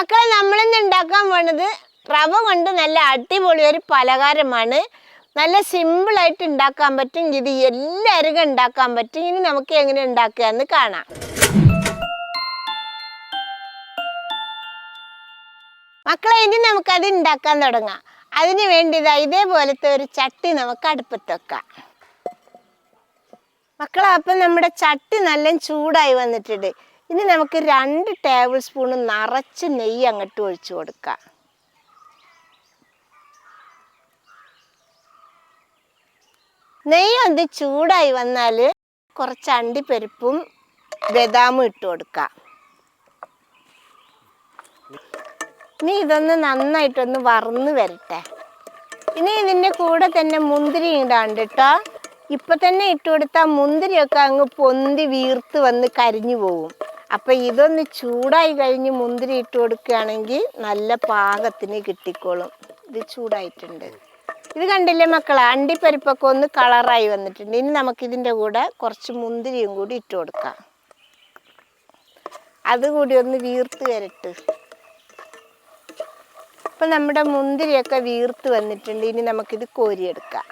മക്കളെ നമ്മളിന്ന് ഉണ്ടാക്കാൻ പോണത് റവ കൊണ്ട് നല്ല അടിപൊളി ഒരു പലഹാരമാണ്. നല്ല സിമ്പിളായിട്ട് ഉണ്ടാക്കാൻ പറ്റും. ഇത് എല്ലാവർക്കും ഉണ്ടാക്കാൻ പറ്റും. ഇനി നമുക്ക് എങ്ങനെ ഉണ്ടാക്കുക എന്ന് കാണാം. മക്കളെ ഇനി നമുക്കത് ഉണ്ടാക്കാൻ തുടങ്ങാം. അതിന് വേണ്ടി ഇതാ ഇതേപോലത്തെ ഒരു ചട്ടി നമുക്ക് അടുപ്പത്ത് വെക്കാം. മക്കളെ അപ്പം നമ്മുടെ ചട്ടി നല്ല ചൂടായി വന്നിട്ടുണ്ട്. ഇനി നമുക്ക് രണ്ട് ടേബിൾ സ്പൂൺ നിറച്ച് നെയ്യ് അങ്ങോട്ട് ഒഴിച്ചു കൊടുക്കാം. നെയ്യ് ഒന്ന് ചൂടായി വന്നാൽ കുറച്ച് അണ്ടിപ്പരിപ്പും ബദാമും ഇട്ട് കൊടുക്കാം. ഇനി ഇതൊന്ന് നന്നായിട്ടൊന്ന് വറന്ന് വരട്ടെ. ഇനി ഇതിന്റെ കൂടെ തന്നെ മുന്തിരി ഇടാണ്ട് കേട്ടോ ഇപ്പം തന്നെ ഇട്ട് കൊടുത്താൽ മുന്തിരിയൊക്കെ അങ്ങ് പൊന്തി വീർത്ത് വന്ന് കരിഞ്ഞു പോകും അപ്പൊ ഇതൊന്ന് ചൂടായി കഴിഞ്ഞ് മുന്തിരി ഇട്ട് കൊടുക്കുകയാണെങ്കിൽ നല്ല പാകത്തിന് കിട്ടിക്കോളും. ഇത് ചൂടായിട്ടുണ്ട്. ഇത് കണ്ടില്ലേ മക്കളെ? അണ്ടിപ്പരിപ്പൊക്കെ ഒന്ന് കളറായി വന്നിട്ടുണ്ട്. ഇനി നമുക്ക് ഇതിന്റെ കൂടെ കുറച്ച് മുന്തിരിയും കൂടി ഇട്ട് കൊടുക്കാം. അതുകൂടി ഒന്ന് വീർത്ത് വരട്ട്. ഇപ്പൊ നമ്മുടെ മുന്തിരിയൊക്കെ വീർത്ത് വന്നിട്ടുണ്ട്. ഇനി നമുക്കിത് കോരിയെടുക്കാം.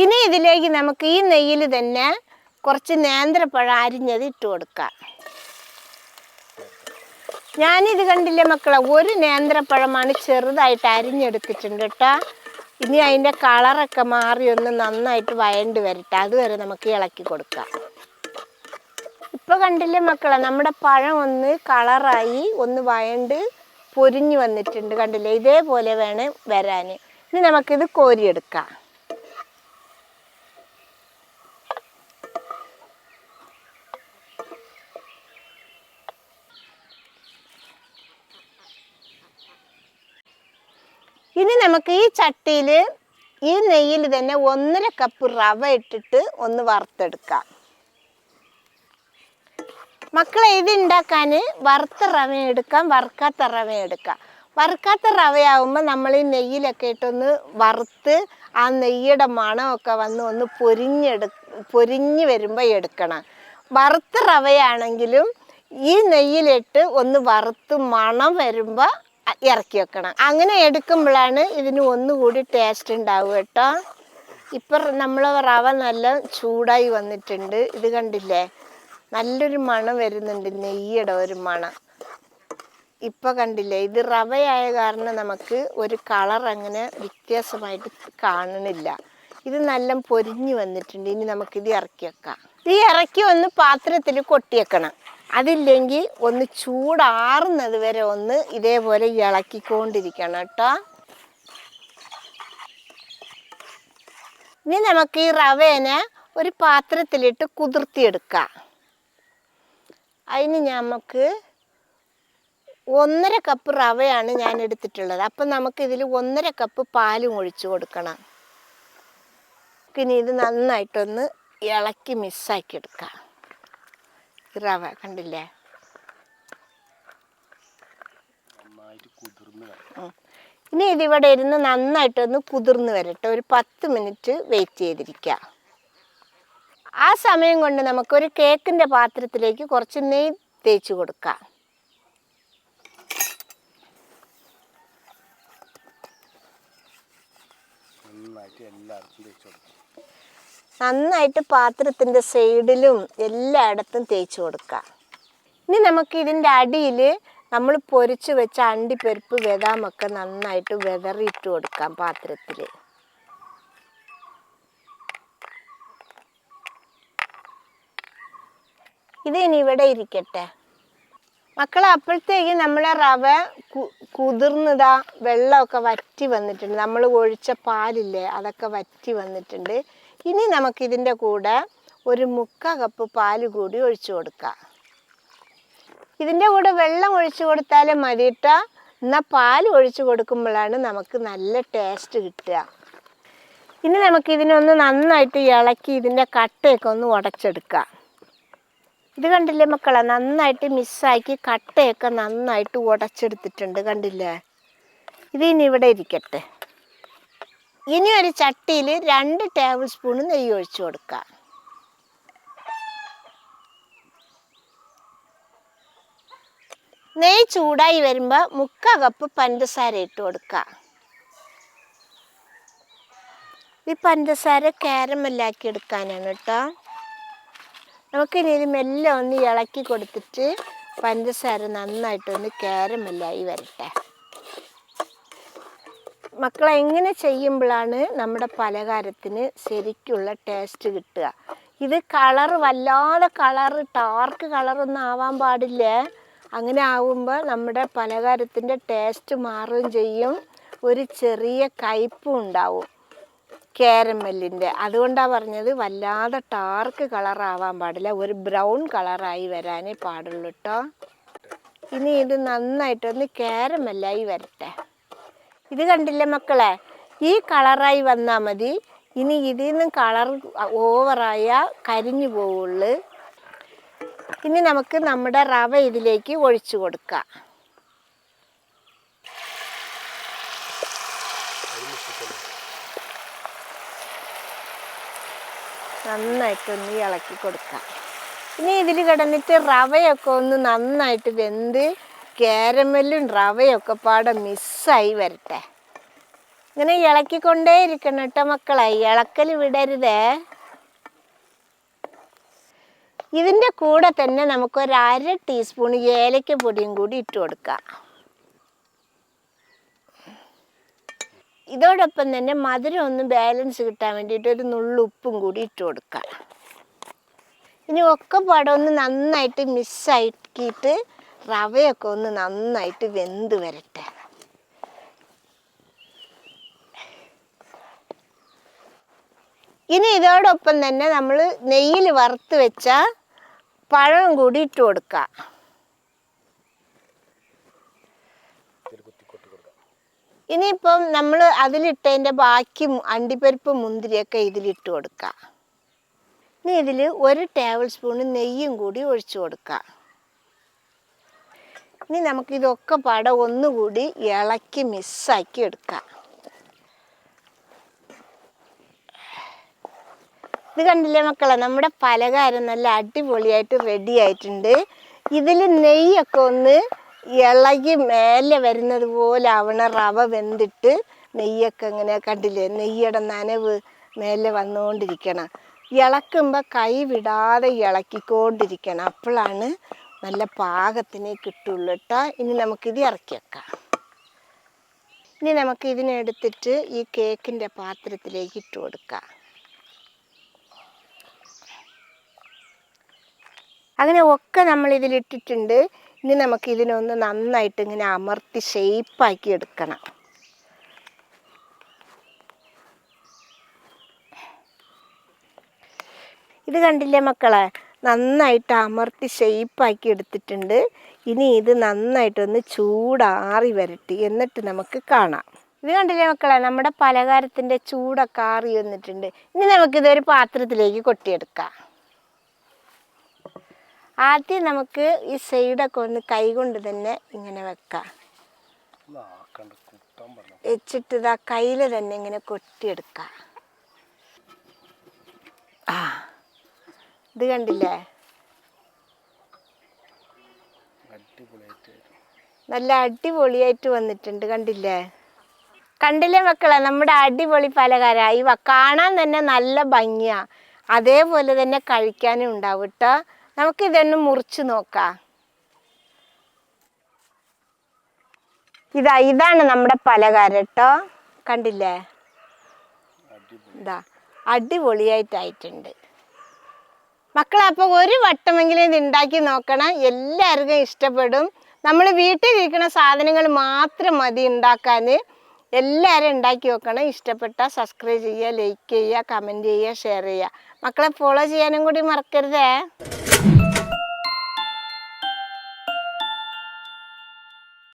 ഇനി ഇതിലേക്ക് നമുക്ക് ഈ നെയ്യിൽ തന്നെ കുറച്ച് നേന്ത്രപ്പഴം അരിഞ്ഞത് ഇട്ട് കൊടുക്കാം. ഞാനിത് കണ്ടില്ലേ മക്കളെ ഒരു നേന്ത്രപ്പഴമാണ് ചെറുതായിട്ട് അരിഞ്ഞെടുത്തിട്ടുണ്ട് കേട്ടോ. ഇനി അതിന്റെ കളറൊക്കെ മാറി ഒന്ന് നന്നായിട്ട് വയണ്ട് വരട്ടെ. അതുവരെ നമുക്ക് ഇളക്കി കൊടുക്കാം. ഇപ്പൊ കണ്ടില്ലേ മക്കളെ നമ്മുടെ പഴം ഒന്ന് കളറായി ഒന്ന് വയണ്ട് പൊരിഞ്ഞു വന്നിട്ടുണ്ട് കണ്ടില്ലേ? ഇതേപോലെ വേണം വരാൻ. ഇനി നമുക്കിത് കോരിയെടുക്കാം. ഇനി നമുക്ക് ഈ ചട്ടിയിൽ ഈ നെയ്യിൽ തന്നെ ഒന്നര കപ്പ് റവ ഇട്ടിട്ട് ഒന്ന് വറുത്തെടുക്കാം. മക്കളെ ഇത് ഉണ്ടാക്കാൻ വറുത്ത റവ എടുക്കാം വറുക്കാത്ത റവ എടുക്കാം. വറുക്കാത്ത റവയാവുമ്പോൾ നമ്മൾ ഈ നെയ്യിലൊക്കെ ഇട്ടൊന്ന് വറുത്ത് ആ നെയ്യുടെ മണമൊക്കെ വന്ന് ഒന്ന് പൊരിഞ്ഞെടു പൊരിഞ്ഞ് വരുമ്പോൾ എടുക്കണം. വറുത്ത റവയാണെങ്കിലും ഈ നെയ്യിലിട്ട് ഒന്ന് വറുത്ത് മണം വരുമ്പോൾ ഇറക്കി വെക്കണം. അങ്ങനെ എടുക്കുമ്പോഴാണ് ഇതിന് ഒന്നുകൂടി ടേസ്റ്റ് ഉണ്ടാവുക കേട്ടോ. ഇപ്പം നമ്മൾ റവ നല്ല ചൂടായി വന്നിട്ടുണ്ട്. ഇത് കണ്ടില്ലേ? നല്ലൊരു മണം വരുന്നുണ്ട് നെയ്യുടെ ഒരു മണം. ഇപ്പൊ കണ്ടില്ലേ? ഇത് റവയായ കാരണം നമുക്ക് ഒരു കളർ അങ്ങനെ വ്യത്യാസമായിട്ട് കാണണില്ല ഇത് നല്ല പൊരിഞ്ഞു വന്നിട്ടുണ്ട്. ഇനി നമുക്കിത് ഇറക്കി വെക്കാം. ഇത് ഇറക്കി ഒന്ന് പാത്രത്തിൽ കൊട്ടിയേക്കണം അതില്ലെങ്കിൽ ഒന്ന് ചൂടാറുന്നത് വരെ ഒന്ന് ഇതേപോലെ ഇളക്കിക്കൊണ്ടിരിക്കണം കേട്ടോ. ഇനി നമുക്ക് ഈ റവേനെ ഒരു പാത്രത്തിലിട്ട് കുതിർത്തിയെടുക്കാം. അതിന് നമുക്ക് ഒന്നര കപ്പ് റവയാണ് ഞാൻ എടുത്തിട്ടുള്ളത്. അപ്പം നമുക്ക് ഇതിൽ ഒന്നര കപ്പ് പാലും ഒഴിച്ചു കൊടുക്കണം. പിന്നെ ഇത് നന്നായിട്ടൊന്ന് ഇളക്കി മിസ്സാക്കി എടുക്കാം. റവ കണ്ടില്ലേ. ഇനി ഇതിവിടെ ഇരുന്ന് നന്നായിട്ട് ഒന്ന് കുതിർന്ന് വരട്ടെ. ഒരു പത്ത് മിനിറ്റ് വെയിറ്റ് ചെയ്തിരിക്കുക ആ സമയം കൊണ്ട് നമുക്കൊരു കേക്കിന്റെ പാത്രത്തിലേക്ക് കുറച്ച് നെയ്യ് തേച്ച് കൊടുക്കാം. നന്നായിട്ട് എല്ലായിടത്തും തേച്ച് കൊടുക്കും. നന്നായിട്ട് പാത്രത്തിന്റെ സൈഡിലും എല്ലായിടത്തും തേച്ച് കൊടുക്കുക. ഇനി നമുക്ക് ഇതിന്റെ അടിയിൽ നമ്മൾ പൊരിച്ച് വെച്ച അണ്ടിപ്പരിപ്പ് വെതാമൊക്കെ നന്നായിട്ട് വെതറിയിട്ട് കൊടുക്കാം പാത്രത്തിൽ ഇത് ഇനി ഇവിടെ ഇരിക്കട്ടെ. മക്കളെ അപ്പോഴത്തേക്ക് നമ്മളെ റവ കുതിർന്നതാ വെള്ളമൊക്കെ വറ്റി വന്നിട്ടുണ്ട്. നമ്മൾ ഒഴിച്ച പാലില്ലേ അതൊക്കെ വറ്റി വന്നിട്ടുണ്ട്. ഇനി നമുക്കിതിന്റെ കൂടെ ഒരു മുക്ക കപ്പ് പാൽ കൂടി ഒഴിച്ചു കൊടുക്കാം. ഇതിന്റെ കൂടെ വെള്ളം ഒഴിച്ചു കൊടുത്താലും മതിയിട്ട എന്നാൽ പാൽ ഒഴിച്ചു കൊടുക്കുമ്പോഴാണ് നമുക്ക് നല്ല ടേസ്റ്റ് കിട്ടുക. ഇനി നമുക്ക് ഇതിനൊന്ന് നന്നായിട്ട് ഇളക്കി ഇതിന്റെ കട്ടയൊക്കെ ഒന്ന് ഉടച്ചെടുക്കാം. ഇത് കണ്ടില്ലേ മക്കളെ? നന്നായിട്ട് മിസ്സാക്കി കട്ടയൊക്കെ നന്നായിട്ട് ഉടച്ചെടുത്തിട്ടുണ്ട് കണ്ടില്ലേ? ഇതിനിവിടെ ഇരിക്കട്ടെ. ഇനി ഒരു ചട്ടിയിൽ രണ്ട് ടേബിൾ സ്പൂൺ നെയ്യ് ഒഴിച്ചു കൊടുക്കുക. നെയ്യ് ചൂടായി വരുമ്പോൾ മുക്കാ കപ്പ് പഞ്ചസാര ഇട്ട് കൊടുക്കുക. ഈ പഞ്ചസാര കാരമല്ലാക്കി എടുക്കാനാണ് കേട്ടോ. നമുക്കിനി ഇത് മെല്ലെ ഒന്ന് ഇളക്കി കൊടുത്തിട്ട് പഞ്ചസാര നന്നായിട്ടൊന്ന് കാരമല്ലായി വരട്ടെ. മക്കളെ എങ്ങനെ ചെയ്യുമ്പോഴാണ് നമ്മുടെ പലഹാരത്തിന് ശരിക്കുള്ള ടേസ്റ്റ് കിട്ടുക? ഇത് കളറ് വല്ലാതെ കളറ് ടാർക്ക് കളറൊന്നും ആവാൻ പാടില്ല. അങ്ങനെ ആവുമ്പോൾ നമ്മുടെ പലഹാരത്തിന്റെ ടേസ്റ്റ് മാറുകയും ചെയ്യും. ഒരു ചെറിയ കയ്പും ഉണ്ടാവും കാരമല്ലിന്റെ അതുകൊണ്ടാണ് പറഞ്ഞത് വല്ലാതെ ടാർക്ക് കളറാവാൻ പാടില്ല. ഒരു ബ്രൗൺ കളറായി വരാനേ പാടുള്ളൂ കേട്ടോ ഇനി ഇത് നന്നായിട്ടൊന്ന് കാരമല്ലായി വരട്ടെ. ഇത് കണ്ടില്ലേ മക്കളെ? ഈ കളറായി വന്നാൽ മതി. ഇനി ഇതിൽ നിന്ന് കളർ ഓവറായ കരിഞ്ഞു പോവുള്ളു. ഇനി നമുക്ക് നമ്മുടെ റവ ഇതിലേക്ക് ഒഴിച്ചു കൊടുക്കാം. നന്നായിട്ടൊന്ന് ഇളക്കി കൊടുക്കാം. ഇനി ഇതിൽ കിടന്നിട്ട് റവയൊക്കെ ഒന്ന് നന്നായിട്ട് വെന്ത് കാരമല്ലും റവയൊക്കെ പാടെ മിസ്സായി വരട്ടെ. ഇങ്ങനെ ഇളക്കിക്കൊണ്ടേ ഇരിക്കണം കേട്ടോ മക്കളെ. ഇളക്കൽ വിടരുതേ. ഇതിന്റെ കൂടെ തന്നെ നമുക്കൊരു അര ടീസ്പൂൺ ഏലക്ക പൊടിയും കൂടി ഇട്ട് കൊടുക്കാം. ഇതോടൊപ്പം തന്നെ മധുരം ഒന്ന് ബാലൻസ് കിട്ടാൻ വേണ്ടിയിട്ട് ഒരു നുള്ളു ഉപ്പും കൂടി ഇട്ട് കൊടുക്കാം. ഇനി ഒക്കെ പടം ഒന്ന് നന്നായിട്ട് മിസ്സാക്കിയിട്ട് റവയൊക്കെ ഒന്ന് നന്നായിട്ട് വെന്ത് വരട്ടെ. ഇനി ഇതോടൊപ്പം തന്നെ നമ്മൾ നെയ്യിൽ വറുത്ത് വെച്ച പഴം കൂടി ഇട്ട് കൊടുക്കുക ഇനിയിപ്പം നമ്മൾ അതിലിട്ടതിന്റെ ബാക്കി അണ്ടിപ്പരിപ്പ് മുന്തിരിയൊക്കെ ഇതിലിട്ട് കൊടുക്കുക ഇനി ഇതിൽ ഒരു ടേബിൾ സ്പൂൺ നെയ്യും കൂടി ഒഴിച്ചു കൊടുക്കുക ഇനി നമുക്കിതൊക്കെ പടം ഒന്നുകൂടി ഇളക്കി മിസ്സാക്കി എടുക്കാം. ഇത് കണ്ടില്ലേ മക്കളെ? നമ്മുടെ പലഹാരം നല്ല അടിപൊളിയായിട്ട് റെഡി ആയിട്ടുണ്ട്. ഇതിൽ നെയ്യൊക്കെ ഒന്ന് ഇളകി മേലെ വരുന്നത് പോലെ ആവണ റവ വെന്തിട്ട് നെയ്യൊക്കെ ഇങ്ങനെ കണ്ടില്ലേ? നെയ്യുടെ നനവ് മേലെ വന്നുകൊണ്ടിരിക്കണം. ഇളക്കുമ്പോൾ കൈ വിടാതെ ഇളക്കിക്കൊണ്ടിരിക്കണം. അപ്പോഴാണ് നല്ല പാകത്തിന് കിട്ടുള്ളൂ കേട്ടോ ഇനി നമുക്കിത് ഇറക്കി വെക്കാം. ഇനി നമുക്ക് ഇതിനെടുത്തിട്ട് ഈ കേക്കിന്റെ പാത്രത്തിലേക്ക് ഇട്ട് കൊടുക്കാം. അങ്ങനെ ഒക്കെ നമ്മൾ ഇതിലിട്ടിട്ടുണ്ട് ഇനി നമുക്ക് ഇതിനൊന്ന് നന്നായിട്ട് ഇങ്ങനെ അമർത്തി ഷെയ്പ്പാക്കി എടുക്കണം. ഇത് കണ്ടില്ലേ മക്കളെ? നന്നായിട്ട് അമർത്തി ഷെയ്പ്പാക്കി എടുത്തിട്ടുണ്ട്. ഇനി ഇത് നന്നായിട്ടൊന്ന് ചൂടാറി വരട്ടി. എന്നിട്ട് നമുക്ക് കാണാം. ഇത് കണ്ടില്ലേ മക്കളെ? നമ്മുടെ പലഹാരത്തിന്റെ ചൂടൊക്കെ ആറി വന്നിട്ടുണ്ട്. ഇനി നമുക്കിതൊരു പാത്രത്തിലേക്ക് കൊട്ടിയെടുക്കാം. ആദ്യം നമുക്ക് ഈ സൈഡൊക്കെ ഒന്ന് കൈകൊണ്ട് തന്നെ ഇങ്ങനെ വെക്കാം. വെച്ചിട്ട് ഇതാ കയ്യിൽ തന്നെ ഇങ്ങനെ കൊട്ടിയെടുക്കാം. ഇത് കണ്ടില്ലേ? നല്ല അടിപൊളിയായിട്ട് വന്നിട്ടുണ്ട് കണ്ടില്ലേ? കണ്ടില്ലേ മക്കളെ നമ്മുടെ അടിപൊളി പലകാര ഇവ കാണാൻ തന്നെ നല്ല ഭംഗിയാ. അതേപോലെ തന്നെ കഴിക്കാനും ഉണ്ടാവും കേട്ടോ നമുക്ക് ഇതൊന്ന് മുറിച്ച് നോക്കാം. ഇതാ ഇതാണ് നമ്മുടെ പലകാര കേട്ടോ കണ്ടില്ലേ? ഇതാ അടിപൊളിയായിട്ടായിട്ടുണ്ട്. മക്കളെ അപ്പോൾ ഒരു വട്ടമെങ്കിലും ഇത് ഉണ്ടാക്കി നോക്കണം. എല്ലാവർക്കും ഇഷ്ടപ്പെടും. നമ്മൾ വീട്ടിലിരിക്കുന്ന സാധനങ്ങൾ മാത്രം മതി ഉണ്ടാക്കാൻ എല്ലാവരും ഉണ്ടാക്കി നോക്കണം. ഇഷ്ടപ്പെട്ട സബ്സ്ക്രൈബ് ചെയ്യുക ലൈക്ക് ചെയ്യുക കമന്റ് ചെയ്യുക ഷെയർ ചെയ്യുക. മക്കളെ ഫോളോ ചെയ്യാനും കൂടി മറക്കരുതേ.